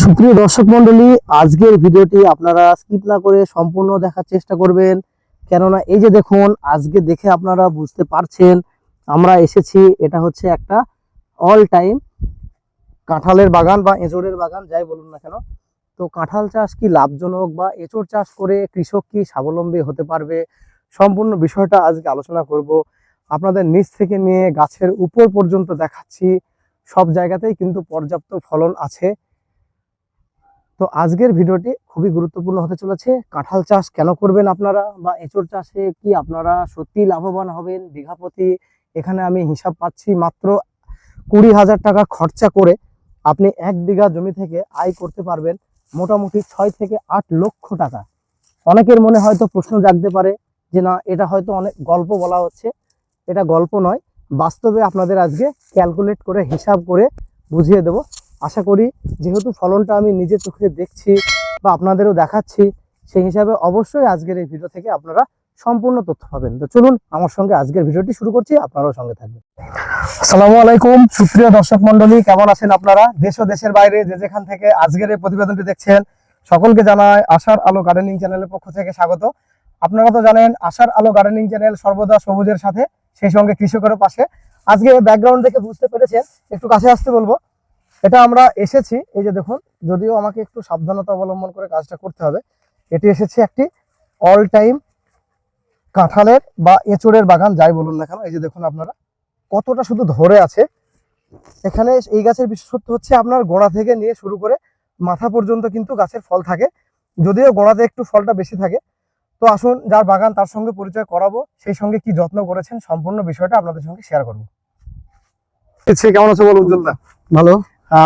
সুপ্রিয় দর্শক মন্ডলী আজকের ভিডিওটি আপনারা স্কিপ না করে সম্পূর্ণ দেখার চেষ্টা করবেন। কেননা এই যে দেখুন, আজকে দেখে আপনারা বুঝতে পারছেন, আমরা এসেছি, এটা হচ্ছে একটা অল টাইম কাঁঠালের বাগান বা এঁচড়ের বাগান, যাই বলুন না কেন। তো কাঁঠাল চাষ কি লাভজনক বা এঁচড় চাষ করে কৃষক কি স্বাবলম্বী হতে পারবে? সম্পূর্ণ বিষয়টা আজকে আলোচনা করব। আপনাদের নিচ থেকে নিয়ে গাছের উপর পর্যন্ত দেখাচ্ছি। সব জায়গাতেই কিন্তু পর্যাপ্ত ফলন আছে। তো আজকের ভিডিওটি খুবই গুরুত্বপূর্ণ হতে চলেছে। কাঁঠাল চাষ কেন করবেন আপনারা বা এঁচড় চাষে কি আপনারা সত্যি লাভবান হবেন? বিঘা প্রতি এখানে আমি হিসাব পাচ্ছি মাত্র কুড়ি হাজার টাকা খরচা করে আপনি এক বিঘা জমি থেকে আয় করতে পারবেন মোটামুটি ছয় থেকে আট লক্ষ টাকা। অনেকের মনে হয়তো প্রশ্ন জাগতে পারে যে না, এটা হয়তো অনেক গল্প বলা হচ্ছে। এটা গল্প নয়, বাস্তবে আপনাদের আজকে ক্যালকুলেট করে, হিসাব করে বুঝিয়ে দেব। আশা করি যেহেতু ফলনটা আমি নিজে চোখে দেখছি বা আপনাদেরও দেখাচ্ছি, সেই হিসাবে অবশ্যই আজকের এই ভিডিও থেকে আপনারা সম্পূর্ণ তথ্য পাবেন। তো চলুন, আমার সঙ্গে আজকের ভিডিওটি শুরু করছি, আপনারাও সঙ্গে থাকবেন। আসসালামু আলাইকুম, সুপ্রিয় দর্শক মন্ডলী কেমন আছেন আপনারা? দেশ ও দেশের বাইরে যে যেখান থেকে আজকের এই প্রতিবেদনটি দেখছেন, সকলকে জানায় আশার আলো গার্ডেনিং চ্যানেলের পক্ষ থেকে স্বাগত। আপনারা তো জানেন, আশার আলো গার্ডেনিং চ্যানেল সর্বদা সবুজের সাথে, সেই সঙ্গে কৃষকের পাশে। আজকে ব্যাকগ্রাউন্ড দেখে বুঝতে পেরেছেন, একটু কাছে আসতে বলব। এটা আমরা এসেছি এই যে দেখুন যদিও আমাকে একটু সাবধানতা অবলম্বন করে কাজটা করতে হবে এটি এসেছে একটি অল টাইম কাঁঠালের বা এঁচড়ের বাগান যাই বলুন না কেন এই যে দেখুন আপনারা কতটা শুধু ধরে আছে। এখানে এই গাছের বিশেষত্ব হচ্ছে আপনার গোড়া থেকে নিয়ে শুরু করে মাথা পর্যন্ত কিন্তু গাছের ফল থাকে যদিও গোড়াতে একটু ফলটা বেশি থাকে। তো আসুন যার বাগান তার সঙ্গে পরিচয় করাবো সেই সঙ্গে কি যত্ন করেছেন সম্পূর্ণ বিষয়টা আপনাদের সঙ্গে শেয়ার করব। কেমন আছে বলো উজ্জ্বলদা? ভালো।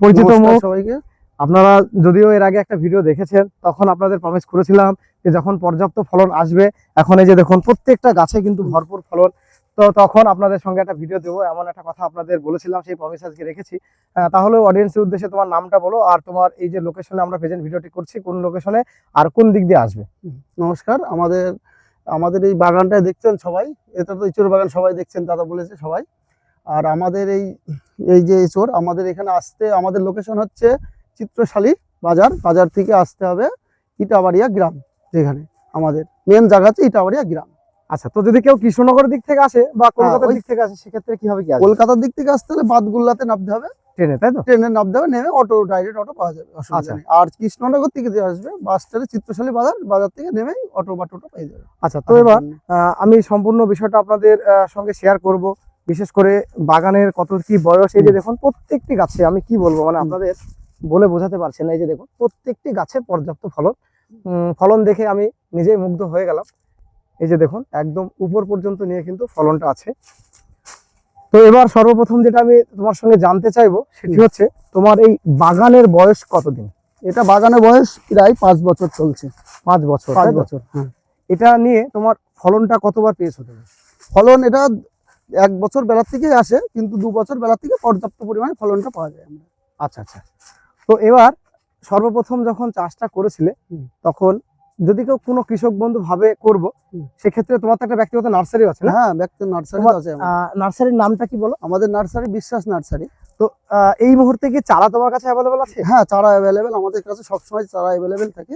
পরিচিত মুখ। সবাইকে। আপনারা যদিও এর আগে একটা ভিডিও দেখেছেন তখন আপনাদের প্রমিস করেছিলাম যে যখন পর্যাপ্ত ফলন আসবে এখন এই যে দেখুন প্রত্যেকটা গাছে কিন্তু ভরপুর ফলন। তো তখন আপনাদের সঙ্গে একটা ভিডিও দেবো এমন একটা কথা আপনাদের বলেছিলাম সেই প্রমিস আজকে রেখেছি। তাহলে অডিয়েন্সের উদ্দেশ্যে তোমার নামটা বলো আর তোমার এই যে লোকেশনে আমরা প্রেজেন্ট ভিডিওটি করছি কোন লোকেশনে আর কোন দিক দিয়ে আসবে? নমস্কার। আমাদের আমাদের এই বাগানটা দেখছেন সবাই? এটা তো ইঁচড় বাগান সবাই দেখছেন দাদা বলেছে সবাই। আর আমাদের এই এই যে ইঁচড় আমাদের এখানে আসতে আমাদের লোকেশন হচ্ছে চিত্রশালী বাজার। বাজার থেকে আসতে হবে ইটাবাড়িয়া গ্রাম যেখানে আমাদের মেন জায়গা হচ্ছে ইটাবাড়িয়া গ্রাম। আচ্ছা তো যদি কেউ কৃষ্ণনগরের দিক থেকে আসে বা কলকাতার হ্যাঁ, দিক থেকে আসে সেক্ষেত্রে কি হবে কি কলকাতার দিক থেকে আসতে হলে বাদগুল্লাতে নামতে হবে। ট্রেনে তাই তো? ট্রেনে নামতে হবে নেমে অটো ডাইরেক্ট অটো পাওয়া যাবে আচ্ছা। আর কৃষ্ণনগর থেকে যে আসবে বাস স্ট্যান্ডে চিত্রশালী বাজার বাজার থেকে নেমেই অটো বা টোটো পেয়ে যাবে। আচ্ছা তো এবার আহ, আমি সম্পূর্ণ বিষয়টা আপনাদের সঙ্গে শেয়ার করব। বিশেষ করে বাগানের কত কি বয়স এই যে দেখুন প্রত্যেকটি গাছে আমি কি বলব মানে আপনাদের বলে বোঝাতে পারছি না এই যে দেখুন প্রত্যেকটি গাছে পর্যাপ্ত ফলন। ফলন দেখে আমি নিজেই মুগ্ধ হয়ে গেলাম। এই যে দেখুন একদম উপর পর্যন্ত নিয়ে কিন্তু ফলনটা আছে। তো এবার সর্বপ্রথম যেটা আমি তোমার সঙ্গে জানতে চাইব সেটি হচ্ছে তোমার এই বাগানের বয়স কতদিন? এটা বাগানের বয়স প্রায় পাঁচ বছর চলছে। পাঁচ বছর পাঁচ বছর হ্যাঁ। এটা নিয়ে তোমার ফলনটা কতবার পেয়েছ তুমি? ফলন এটা এক বছর বেলার থেকে আসে কিন্তু দু বছর বেলার থেকে পর্যাপ্ত পরিমাণে ফলনটা পাওয়া যায় আমরা। আচ্ছা আচ্ছা। তো এবার সর্বপ্রথম যখন চাষটা করেছিলে তখন যদি কেউ কোনো কৃষক বন্ধু ভাবে করব সেক্ষেত্রে তোমার তো একটা ব্যক্তিগত নার্সারি আছে না? হ্যাঁ ব্যক্তি নার্সারি আছে নার্সারির নামটা কি বলো? আমাদের নার্সারি বিশ্বাস নার্সারি। তো এই মুহূর্তে কি চারা তোমার কাছে অ্যাভেলেবেল আছে? হ্যাঁ চারা অ্যাভেলেবেল আমাদের কাছে সবসময় চারা অ্যাভেলেবেল থাকে।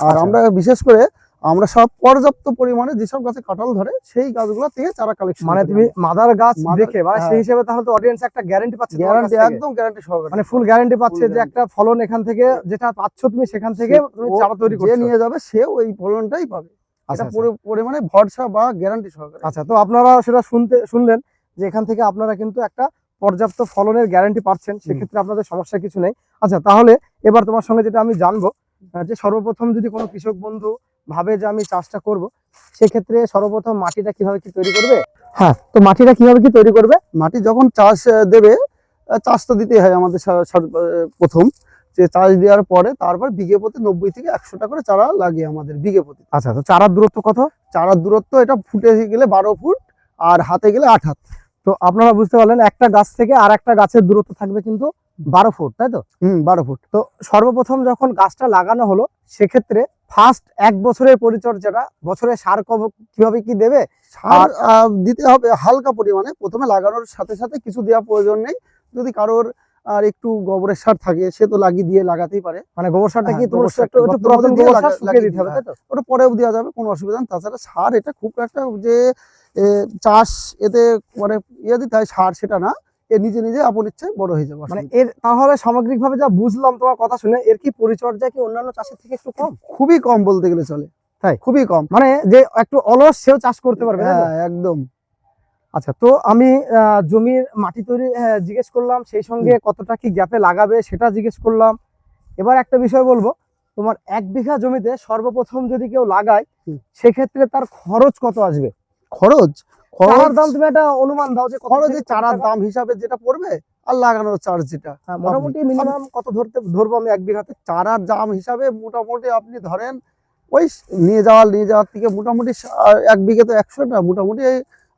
আর আচ্ছা। আমরা বিশেষ করে আমরা সব পর্যাপ্ত পরিমাণে যেসব গাছে কাঁঠাল ধরে সেই গাছগুলো থেকে চারা কালেকশন মানে তুমি মাদার গাছ দেখে বা সেই হ্যাঁ। হিসেবে তাহলে তো অডিয়েন্স একটা গ্যারান্টি পাচ্ছে গ্যারান্টি একদম গ্যারান্টি সহকারে। মানে ফুল গ্যারান্টি পাচ্ছে যে একটা ফলন এখান থেকে যেটা পাচ্ছ তুমি সেখান থেকে তুমি চারা তৈরি করে নিয়ে যাবে সে ওই ফলনটাই পাবে। আচ্ছা, এটা আচ্ছা। পুরো পরিমাণে ভরসা বা গ্যারান্টি সহকারে। আচ্ছা তো আপনারা সেটা শুনতে শুনলেন যে এখান থেকে আপনারা কিন্তু একটা পর্যাপ্ত ফলনের গ্যারান্টি পাচ্ছেন সেক্ষেত্রে আপনাদের সমস্যা কিছু নেই। আচ্ছা তাহলে এবার তোমার সঙ্গে যেটা আমি জানব যে সর্বপ্রথম যদি কোনো কৃষক বন্ধু ভাবে যে আমি চাষটা করব সেক্ষেত্রে সর্বপ্রথম মাটিটা কীভাবে কি তৈরি করবে? হ্যাঁ তো মাটিটা কীভাবে কি তৈরি করবে? মাটি যখন চাষ দেবে চাষ তো দিতেই হয় আমাদের প্রথম। যে চাষ দেওয়ার পরে তারপর বিঘে প্রতি নব্বই থেকে একশো টাকা করে চারা লাগে আমাদের বিঘে প্রতি। আচ্ছা তো চারার দূরত্ব কত? চারার দূরত্ব এটা ফুটে গেলে বারো ফুট আর হাতে গেলে আট হাত। তো আপনারা বুঝতে পারলেন একটা গাছ থেকে আর একটা গাছের দূরত্ব থাকবে কিন্তু বারো ফুট তাই তো? হুম বারো ফুট। তো সর্বপ্রথম যখন গাছটা লাগানো হলো সেক্ষেত্রে ফার্স্ট এক বছরের পরিচর্যাটা বছরে সার কব- কীভাবে কি দেবে? সার দিতে হবে হালকা পরিমাণে। প্রথমে লাগানোর সাথে সাথে কিছু দেওয়া প্রয়োজন নেই। যদি কারোর আর একটু গোবরের সার থাকে সে তো লাগিয়ে দিয়ে লাগাতেই পারে। মানে গোবর সারটা কি হ্যাঁ, তোমার গোবর একটু একটু প্রথম দিয়ে সার শুকিয়ে লাগিয়ে দিতে হবে তাই তো? ওটা পরেও দেওয়া যাবে কোনো অসুবিধা নেই। তাছাড়া সার এটা খুব একটা যে চাষ এতে মানে ইয়ে দিতে হয় সার সেটা না। এ নিজে নিজে আপন ইচ্ছে বড় হয়ে যাবে মানে এর তাহলে সামগ্রিকভাবে যা বুঝলাম তোমার কথা শুনে এর কি পরিচর্যা কি অন্যান্য চাষের থেকে একটু কম? খুবই কম বলতে গেলে চলে। তাই? খুবই কম। মানে যে একটু অলস সেও চাষ করতে পারবে হ্যাঁ একদম। আচ্ছা তো আমি জমির মাটি তৈরি জিজ্ঞেস করলাম সেই সঙ্গে কতটা কি গ্যাপে লাগাবে সেটা জিজ্ঞেস করলাম। এবার একটা বিষয় বলব তোমার এক বিঘা জমিতে সর্বপ্রথম যদি কেউ লাগায় সেক্ষেত্রে তার খরচ কত আসবে? খরচ? খরচ দাম তুমি একটা অনুমান দাও যে খরচ চারার দাম হিসাবে যেটা পড়বে আর লাগানোর চার্জ যেটা। হ্যাঁ, মোটামুটি মিনিমাম কত ধরতে ধরবো আমি এক বিঘাতে? চারার দাম হিসাবে মোটামুটি আপনি ধরেন ওই নিয়ে যাওয়ার নিয়ে যাওয়ার থেকে মোটামুটি এক একশোটা মোটামুটি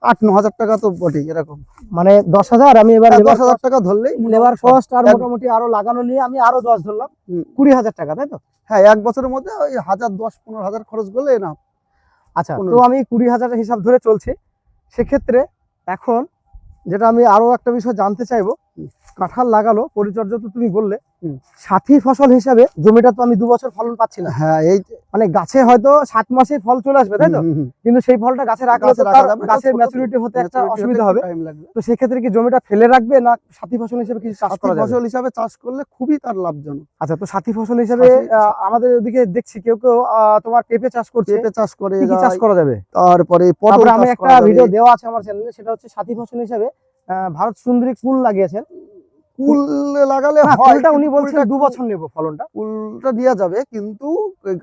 আট ন হাজার টাকা তো বটেই এরকম। মানে দশ হাজার আমি এবার দশ হাজার টাকা ধরলেই লেবার কস্ট আর মোটামুটি আরও লাগানো নিয়ে আমি আরও দশ ধরলাম। কুড়ি হাজার টাকা তাই তো? হ্যাঁ এক বছরের মধ্যে ওই হাজার দশ পনেরো হাজার খরচ করলে না আচ্ছা তো আমি কুড়ি হাজারের হিসাব ধরে চলছি। সেক্ষেত্রে এখন যেটা আমি আরও একটা বিষয় জানতে চাইব। কাঁঠাল লাগালো পরিচর্যা তো তুমি বললে। সাথী ফসল হিসাবে জমিটা তো আমি দু বছর ফলন পাচ্ছি না। হ্যাঁ এই মানে গাছে হয়তো সাত মাসে ফল চলে আসবে তাই তো। কিন্তু সেই ফলটা গাছে রাখলে গাছের ম্যাচুরিটি হতে একটা অসুবিধা হবে। তো সেক্ষেত্রে কি জমিটা ফেলে রাখবে না সাথী ফসল হিসেবে কিছু চাষ করা ফসল হিসাবে চাষ করলে খুবই তার লাভজনক। আচ্ছা তো সাথী ফসল হিসাবে আমাদের ওদিকে দেখছি কেউ কেউ তোমার পেঁপে চাষ করছে। পেঁপে চাষ করে কি চাষ করা যাবে? তারপরে পটল আমি একটা ভিডিও দেওয়া আছে আমার চ্যানেলে সেটা হচ্ছে সাথী ফসল হিসেবে ভারত সুন্দরী কুল লাগিয়েছেন। কুল লাগালে ফলটা উনি বলছেন দু বছর নেব ফলনটা। কুলটা দেওয়া যাবে কিন্তু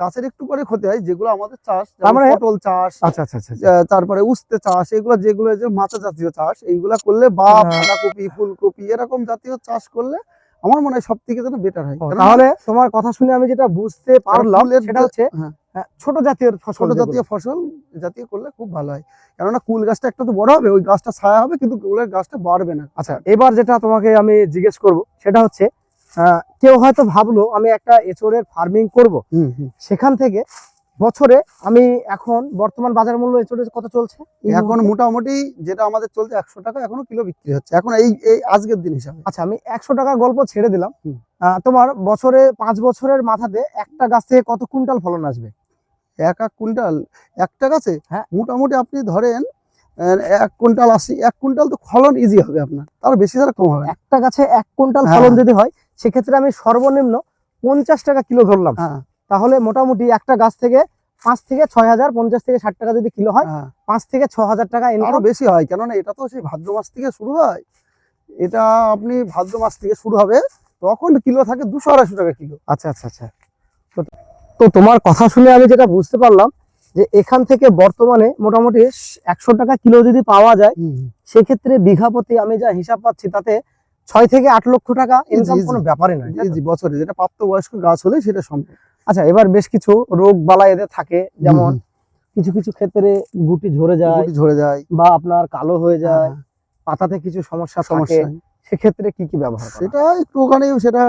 গাছের একটু করে ক্ষতি হয় যেগুলো আমাদের চাষ আমরা যেমন মানে- পটল চাষ আচ্ছা আচ্ছা আচ্ছা তারপরে উস্তে চাষ এগুলো যেগুলো যে মাচা জাতীয় চাষ এইগুলা করলে বা হ্যাঁ। বাঁধাকপি ফুলকপি এরকম জাতীয় চাষ করলে আমার মনে হয় সব থেকে যেন বেটার হয়। তাহলে তোমার কথা শুনে আমি যেটা বুঝতে পারলাম সেটা হচ্ছে হ্যাঁ, ছোট জাতীয় ফসল ছোট জাতীয় ফসল জাতীয় করলে খুব ভালো হয়। কেননা কুল গাছটা একটা তো বড় হবে ওই গাছটা ছায়া হবে কিন্তু কুলের গাছটা বাড়বে না। আচ্ছা এবার যেটা তোমাকে আমি জিজ্ঞেস করব সেটা হচ্ছে আহ, কেউ হয়তো ভাবলো আমি একটা এচোরের ফার্মিং করব। সেখান থেকে বছরে আমি এখন বর্তমান বাজার মূল্য কত চলছে? এখন মোটামুটি যেটা আমাদের চলছে একশো টাকা এখনও কিলো বিক্রি হচ্ছে। এখন এই এই আজকের দিন হিসাবে। আচ্ছা আমি একশো টাকা গল্প ছেড়ে দিলাম। তোমার বছরে পাঁচ বছরের মাথাতে একটা গাছ থেকে কত কুইন্টাল ফলন আসবে? এক এক কুইন্টাল? একটা গাছে? হ্যাঁ। মোটামুটি আপনি ধরেন এক কুইন্টাল আশি এক কুইন্টাল তো ফলন ইজি হবে আপনার। তার বেশি ছাড়া কম হবে একটা গাছে এক কুইন্টাল হ্যাঁ। ফলন যদি হয় সেক্ষেত্রে আমি সর্বনিম্ন পঞ্চাশ টাকা কিলো ধরলাম। হ্যাঁ। তাহলে মোটামুটি একটা গাছ থেকে পাঁচ থেকে ছয় হাজার পঞ্চাশ থেকে ষাট টাকা যদি কিলো হয় হ্যাঁ। পাঁচ থেকে ছ হাজার টাকা আরও বেশি হয় কেননা এটা তো সেই ভাদ্র মাস থেকে শুরু হয়। এটা আপনি ভাদ্র মাস থেকে শুরু হবে তখন কিলো থাকে দুশো আড়াইশো টাকা কিলো। আচ্ছা আচ্ছা আচ্ছা। তো- তো তোমার কথা শুনে আমি যেটা বুঝতে পারলাম যে এখান থেকে বর্তমানে মোটামুটি একশো টাকা কিলো যদি পাওয়া যায় সেক্ষেত্রে বিঘা প্রতি আমি যা হিসাব পাচ্ছি তাতে ছয় থেকে আট লক্ষ টাকা ইনকাম কোনো জি। ব্যাপারই নয়। জি বছরে যেটা প্রাপ্তবয়স্ক গাছ হলে সেটা সম্ভব আচ্ছা এবার বেশ কিছু রোগ বালাই এদের থাকে যেমন কিছু কিছু ক্ষেত্রে গুটি ঝরে যায় ঝরে যায়। বা আপনার কালো হয়ে যায় হ্যাঁ, পাতাতে কিছু সমস্যা সমস্যা। সেক্ষেত্রে কি কি ব্যবহার সেটা একটু ওখানে সেটা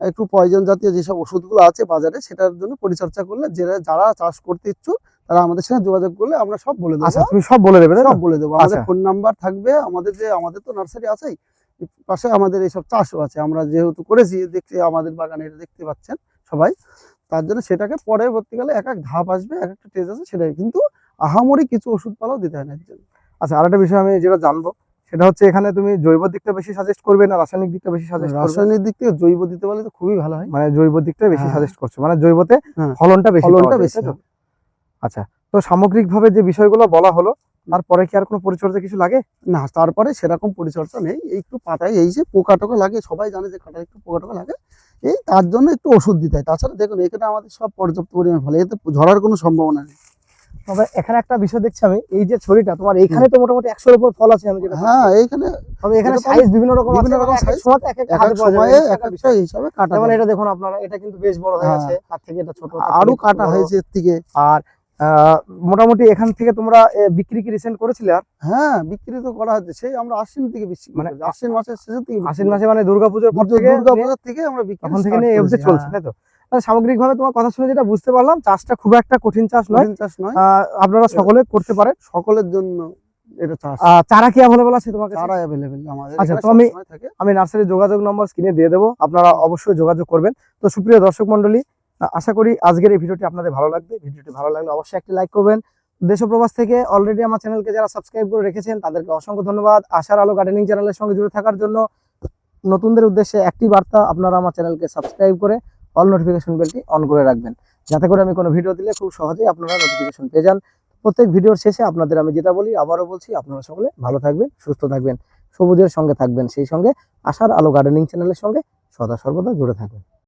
একটু পয়জন জাতীয় যেসব ওষুধগুলো আছে বাজারে সেটার জন্য পরিচর্যা করলে যারা যারা চাষ করতে ইচ্ছুক তারা আমাদের সাথে যোগাযোগ করলে আমরা সব বলে দেবো। আচ্ছা তুমি সব বলে দেবে সব বলে দেবো। আমাদের আচ্ছা। ফোন নাম্বার থাকবে আমাদের যে আমাদের তো নার্সারি আছেই পাশে আমাদের এইসব চাষও আছে আমরা যেহেতু করেছি দেখতে আমাদের বাগানে দেখতে পাচ্ছেন সবাই তার জন্য সেটাকে পরবর্তীকালে এক এক ধাপ আসবে এক একটা টেজ আছে সেটাই কিন্তু আহামরি কিছু ওষুধপালাও দিতে হয় না এর জন্য। আচ্ছা আরেকটা বিষয় আমি যেটা জানব সেটা হচ্ছে এখানে তুমি জৈব দিকটা বেশি সাজেস্ট করবে না রাসায়নিক দিকটা বেশি সাজেস্ট করবে রাসায়নিক দিক থেকে জৈব দিতে পারলে তো খুবই ভালো হয় মানে জৈব দিকটা বেশি হ্যাঁ। সাজেস্ট করছ মানে জৈবতে হ্যাঁ। ফলনটা বেশি ফলনটা বেশি। আচ্ছা তো সামগ্রিকভাবে যে বিষয়গুলো বলা হলো তারপরে কি আর কোনো পরিচর্যা কিছু লাগে? না তারপরে সেরকম পরিচর্যা নেই। একটু পাতায় এই যে পোকা টোকা লাগে সবাই জানে যে কাঁটায় একটু পোকা টোকা লাগে। এই তার জন্য একটু ওষুধ দিতে হয়। তাছাড়া দেখুন এখানে আমাদের সব পর্যাপ্ত পরিমাণ ফলে এতে ঝরার কোনো সম্ভাবনা নেই। তবে এখানে একটা বিষয় দেখছি আমি এই যে ছড়িটা তোমার এইখানে তো মোটামুটি একশোর উপর ফল আছে আমি যেটা হ্যাঁ এইখানে তবে এখানে সাইজ বিভিন্ন রকম বিভিন্ন রকম এক এক সময় এক এক এক এক সময়ে এক বিষয়। হিসাবে কাটা যেমন এটা দেখুন আপনারা এটা কিন্তু বেশ বড় হয়ে হ্যাঁ। আছে তার থেকে এটা ছোট আরও কাটা হয়েছে এর থেকে। আর মোটামুটি এখান থেকে তোমরা বিক্রি কি রিসেন্ট করেছিলে আর? হ্যাঁ বিক্রি তো করা হচ্ছে। সেই আমরা আশ্বিন থেকে মানে আশ্বিন মাসের শেষের থেকে আশ্বিন মাসে মানে দুর্গাপুজোর পর থেকে দুর্গা নিয়ে- থেকে আমরা বিক্রি তখন থেকে নিয়ে করেছি, চলছে। তাই তো? সামগ্রিকভাবে তোমার কথা শুনে যেটা বুঝতে পারলাম চাষটা খুব একটা কঠিন চাষ নয়। কঠিন চাষ নয়। আপনারা সকলে করতে পারেন। সকলের জন্য এটা চাষ। চারা কি অ্যাভেলেবল আছে তোমার কাছে? চারা অ্যাভেলেবেল আমাদের আচ্ছা, তো আমি- আমি নার্সারির যোগাযোগ নম্বর স্ক্রিনে দিয়ে দেবো। আপনারা অবশ্যই যোগাযোগ করবেন। তো সুপ্রিয় দর্শক মণ্ডলী আশা করি আজকের এই ভিডিওটি আপনাদের ভালো লাগবে। ভিডিওটি ভালো লাগলে অবশ্যই একটি লাইক করবেন। দেশ ও প্রবাস থেকে অলরেডি আমার চ্যানেলকে যারা সাবস্ক্রাইব করে রেখেছেন, তাদেরকে অসংখ্য ধন্যবাদ। আশার আলো গার্ডেনিং চ্যানেলের সঙ্গে জুড়ে থাকার জন্য নতুনদের উদ্দেশ্যে একটি বার্তা, আপনারা আমার চ্যানেলকে সাবস্ক্রাইব করে অল নোটিফিকেশন বেলটি অন করে রাখবেন। যাতে করে আমি কোনো ভিডিও দিলে খুব সহজেই আপনারা নোটিফিকেশন পেয়ে যান। প্রত্যেক ভিডিওর শেষে আপনাদের আমি যেটা বলি, আবারও বলছি, আপনারা সকলে ভালো থাকবেন, সুস্থ থাকবেন, সবুজের সঙ্গে থাকবেন। সেই সঙ্গে আশার আলো গার্ডেনিং চ্যানেলের সঙ্গে সদা সর্বদা জুড়ে থাকবেন।